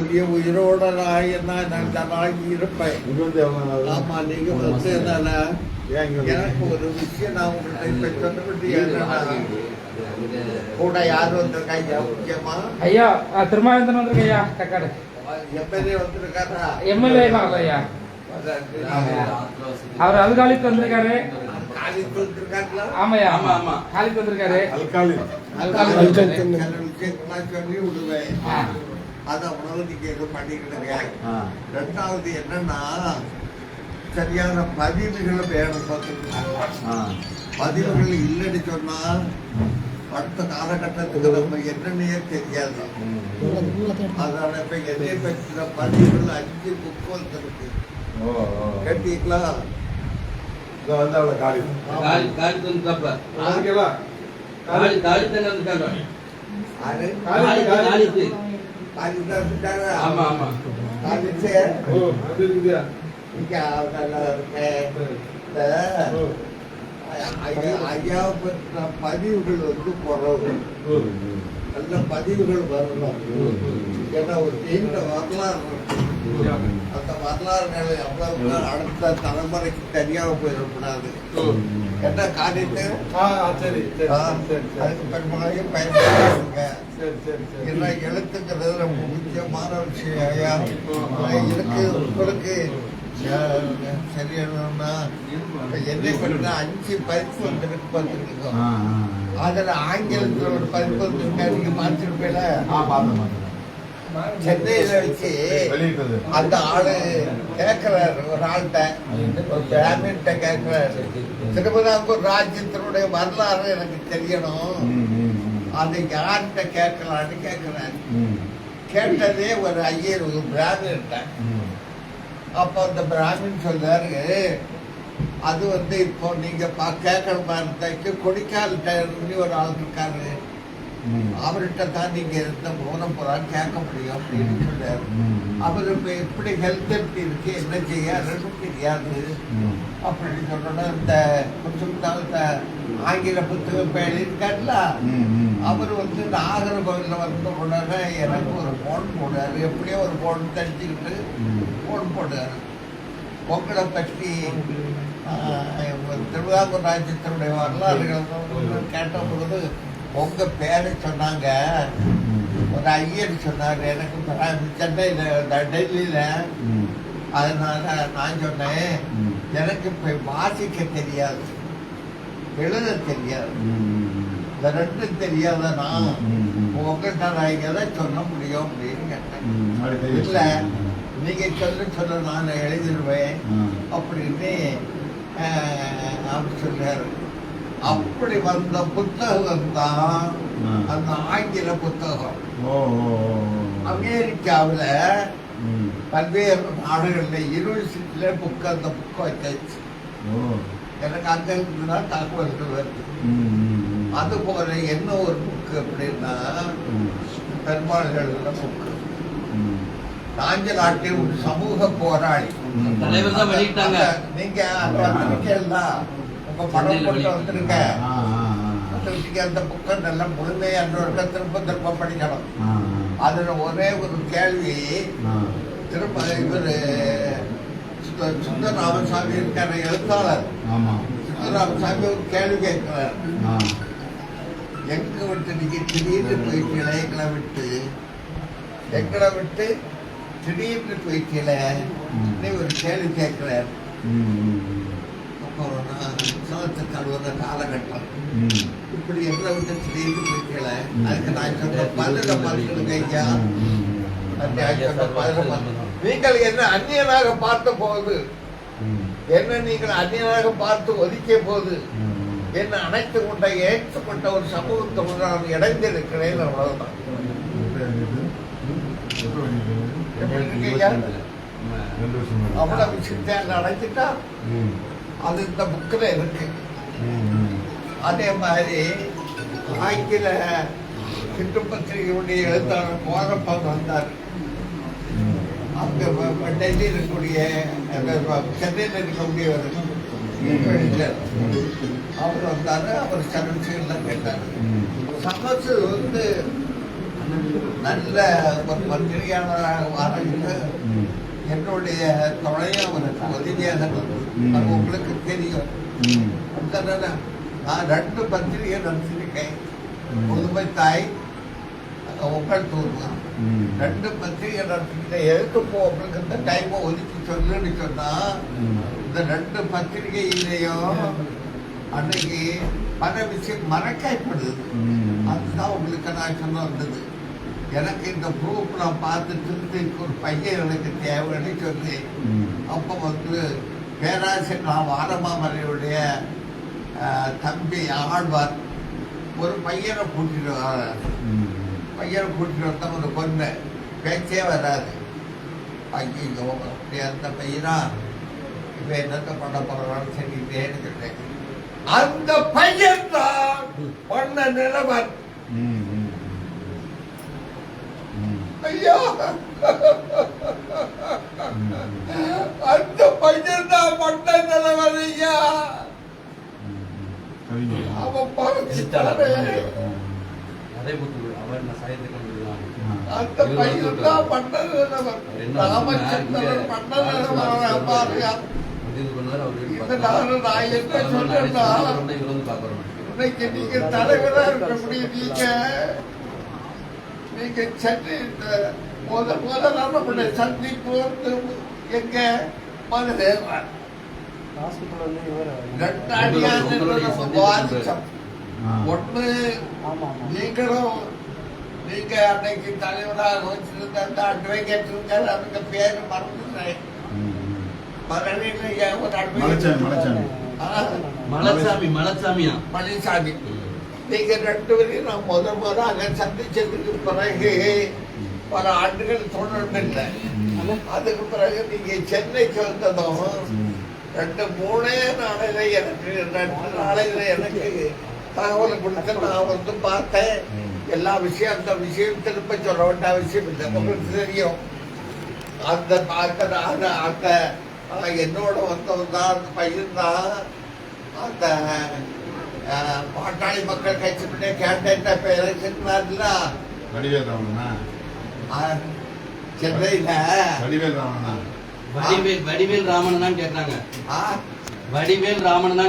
புதிய உயிரோட நான் இருப்பேன் எவ்வளவு நாள் ஆகுது? ஆமா நீங்க வந்து என்னன்னா? எனக்கு ஒரு விஷயம் நான் உங்கள்கிட்ட சொன்னபடி என்னன்னா கூட யார் வந்திருக்கா ஐயா முக்கியமா? ஐயா திருமாவேந்தன் வந்திருக்கு ஐயா தக்காடு. எம்எல்ஏ வந்திருக்காரா? எம்எல்ஏ ஐயா. அவர் அல்காலிக்கு வந்திருக்காரு. ஆமாய்யா. ஆமா, ஆமா. காலிக்கு வந்திருக்காரு. அல்காலி. விஷயங்கள்லாம் சொல்லி விடுவேன். அதை உணவு நீங்க எதுவும் பண்ணிக்கிடுங்க. ரெண்டாவது என்னன்னா சரியான பதிவுகளை வேணும் பார்த்துக்கோங்க ஆ. பதிவுகள் இல்லைன்னு சொன்னா அடுத்த காலகட்டத்துக்கு நம்ம என்னன்னே தெரியாது. அதனால இப்ப என்னை பற்றின பதிவுகள் அஞ்சு புக் வந்திருக்கு ஓ, ஓ. கேட்டீங்களா இதோ வந்து அவளை காலி. காலி? காலி காலி தானே காலி? ஆமா ஆமா காலிச்சே, ஓ, அது இருக்குதா? இங்க நல்லா இருக்கேன். பதிவுகள் வந்து குறவு. நல்ல பதிவுகள் வரணும் ஏன்னா ஒரு நீண்ட வரலாறு. அந்த வரலாறுகளை அவ்வளவு அடுத்த தலைமுறைக்கு தெரியாம போயிடக்கூடாது என்ன காரியத்தை ஆ, சரி, சரி, ஆ, சரி, சரி. அதுக்கு சரி, சரி. ஏன்னா எழுத்துக்கிறது ரொம்ப முக்கியமான விஷயம் எனக்கு உங்களுக்கு இப்ப என்னை பற்றி அஞ்சு பதிப்பு வந்துருக்கு பார்த்துருக்கோம். அதுல ஆங்கிலத்துல ஒரு பதிப்பு வந்துருக்கா? நீங்க பார்த்துருப்பீங்களா? ஆ, பார்த்தேன், பார்த்தேன். சென்னையில வச்சு. அந்த ஆளு கேட்கிறாரு ஒரு ஆள்கிட்ட. ஒரு பிராமின்ட்ட கேட்கிறாரு. திருவிதாங்கூர் ராஜ்யத்தினுடைய வரலாறு எனக்கு தெரியணும். அதை யார்கிட்ட கேட்கலான்னு கேட்கிறாரு கேட்டதே ஒரு ஐயர் ஒரு பிராமின்ட்ட. அப்போ அந்த பிராமின் சொல்றாரு அது வந்து இப்போ நீங்க கேட்கணுமா இருந்தாக்கு கொடிக்கால்கிட்ட ஒரு ஆள் இருக்காரு. அவர்கிட்ட தான் நீங்க இருந்த போன போறான்னு கேட்க முடியும் அப்படின்னு ம். அவர் இப்ப எப்படி ஹெல்த் எப்படி இருக்கு என்ன செய்யாருன்னு தெரியாது. அப்படின்னு சொன்னோன்னா இந்த கொஞ்சம் இந்த ஆங்கில புத்தகம் எழுதியிருக்காருல. அவர் வந்து நாகர்கோவிலில் வந்த உடனே எனக்கு ஒரு போன் போடுறாரு எப்படியோ ஒரு போன் தெரிஞ்சுக்கிட்டு ம். போன் போடுறாரு உங்களை பற்றி ஆஹ், திருவிதாங்கூர் ராஜ்யத்தினுடைய வரலாறுகள் கேட்ட பொழுது உங்க பேரை சொன்னாங்க. ஒரு ஐயர் சொன்னார் எனக்கு சென்னையில் டெல்லியில். அதனால நான் சொன்னேன். எனக்கு இப்போ வாசிக்க தெரியாது எழுத தெரியாது. இந்த ரெண்டும் தெரியாத நான். உங்கள்கிட்ட நான் எதை சொல்ல முடியும் அப்படின்னு கேட்டேன். இல்லை நீங்க சொல்ல சொல்ல நான் எழுதிடுவேன். அப்படின்னு அவர் சொல்றாரு அப்படி வந்த புத்தகம் தான். அந்த ஆங்கில புத்தகம். அமெரிக்காவில். பல்வேறு நாடுகளில் யூனிவர்சிட்டியில் புக்கு அந்த புக்கை வச்சாச்சு ஓ. எனக்கு அங்கே இருந்து தான் தகவல்கள் வருது. அது போல என்ன ஒரு புக்கு அப்படின்னா. பெருமாள்கள் புக்கு ம். நாஞ்சலாட்டில் ஒரு சமூக போராளி அந்த- நீங்க சென்னையில போட்டு வெளியிட்டாங்க. வந்திருக்க. வந்திருக்கீங்க அந்த புக்கை நல்லா முழுமையா இன்னொரு திரும்ப திரும்ப படிக்கணும் அதுல ஒரே ஒரு கேள்வி. திரும்ப இவர் சுந்தர ராமசாமி இருக்கார எழுத்தாளர் சுந்தர ராமசாமி ஒரு கேள்வி கேட்கிறார். எங்க விட்டு நீங்க திடீர்னு போயிட்டீங்களே எங்களை விட்டு எங்களை விட்டு திடீர்னு போயிட்டீங்களே. நீ ஒரு கேள்வி கேட்கிறார். கொரோனா சோத்து கழுவுற காலகட்டம். இப்படி எங்களை விட்டு திடீர்னு போயிட்டீங்களே அதுக்கு நான் சொன்ன பதில பார்த்துடுங்க ஐயா நீங்கள் என்ன அந்நியனாக பார்த்த போது. என்ன நீங்கள் அந்நியனாக பார்த்து ஒதுக்கிய போது. என்ன அணைத்து கொண்ட ஏற்றுக்கொண்ட ஒரு சமூகத்தோடு நான் இணைந்திருக்கிறேன் அவ்வளவுதான். அவ்வளவு விஷயத்தை அடைச்சிட்டா. அது இந்த புக்கில் இருக்கு. அதே மாதிரி ஆங்கில சிட்டு பத்திரிகையுடைய எழுத்தாளர் கோரப்பன் வந்தார். அங்க வ- டெல்லியில் இருக்கக்கூடிய அந்த சென்னையில் இருக்கக்கூடிய ஒரு எழுத்தாளர். அவர் வந்தார் அவர் சமஸ்கிருதம் கேட்டார். சமசு வந்து நல்ல ஒரு பத்திரிகையாளராக ம். என்னுடைய துணையை அவருக்கு உதவியாக. அது உங்களுக்கு தெரியும். அதனால நான் ரெண்டு பத்திரிகை நடத்திருக்கேன். புதுமை தாய் உங்கள் தூர்மா ம். ரெண்டு பத்திரிகை நடத்திக்கிட்டேன் எதுக்கு போ உங்களுக்கு இந்த டைமை ஒதுக்கி சொல்லுன்னு சொன்னா. இந்த ரெண்டு பத்திரிகையிலையும் அன்னைக்கு பல விஷயம் மறக்கப்படுது. அதுதான் உங்களுக்கு நான் சொல்ல வந்தது எனக்கு இந்த ப்ரூஃப் நான் பார்த்து திருத்திக்கு ஒரு பையன் எனக்கு தேவைன்னு சொல்லி. அப்போ வந்து பேராசிரியர் நான் வாரமாமலையுடைய தம்பி ஆழ்வார் ஒரு பையனை கூட்டிட்டு வர. பையனை கூட்டிட்டு வந்தா ஒரு பொண்ணு பேச்சே வராது ஐயோ அப்படி அந்த பையனா இவன் என்னத்த பண்ண போறான்னு சொல்லிட்டேன்னு சொன்னேன் அந்த பையன் தான் பண்ண நிலவன் ம். ம். ம். ஐயா. அந்த பையன் தான் பண்ண நிலவன் ஐயா. அவன் கொண்டுலாம் அந்த பையன் தான் பண்ண நிலவன் ராமச்சந்திரன் பண்ண வீட்டு இந்த நாள் நான் என்ன சொல்றேன்னா இன்னைக்கு நீங்க தலைவரா இருக்கக்கூடிய நீங்க நீங்க சென்னை இந்த முத முதல்ல நம்முடைய சந்திப்பு எங்க? ஆ. ஒண்ணு நீங்களும் நீங்க அன்னைக்கு தலைவராக வச்சிருந்த அந்த அட்வொகேட் இருக்காரு அவங்க பேரு மறந்துட்டேன். மதுரையில ஒரு மலைச்சாமி. மலசாமி நீங்கள் ரெண்டு பேரையும் நான் முத முதலாக சந்திச்சதுக்கு பிறகு பல ஆண்டுகள் தொடர்பில்லை அதுக்கு பிறகு நீங்கள் சென்னைக்கு வந்ததும் ரெண்டு மூணே நாளையில எனக்கு ரெண்டு நாளையில எனக்கு தகவல் கொடுத்து நான் வந்து பார்த்தேன். எல்லா விஷயம் அந்த விஷயம் திரும்ப சொல்ல வேண்டாம் விஷயம் இல்லை. உங்களுக்கு தெரியும். அந்த அந்த அந்த அந்த என்னோட வந்தவன் தான் அந்த பையன் தான் அந்த பாட்டாளி மக்கள் கட்சி முன்னே கேட்ட பேரை சொன்னார்ல வடிவேல் ராவணனா? ஆஹ், சென்னையில. வடிவேல் ராவணனா? வடிவேல் வடிவேல் ராமன் தான் கேட்டாங்க வடிவேல் ராமன் தான்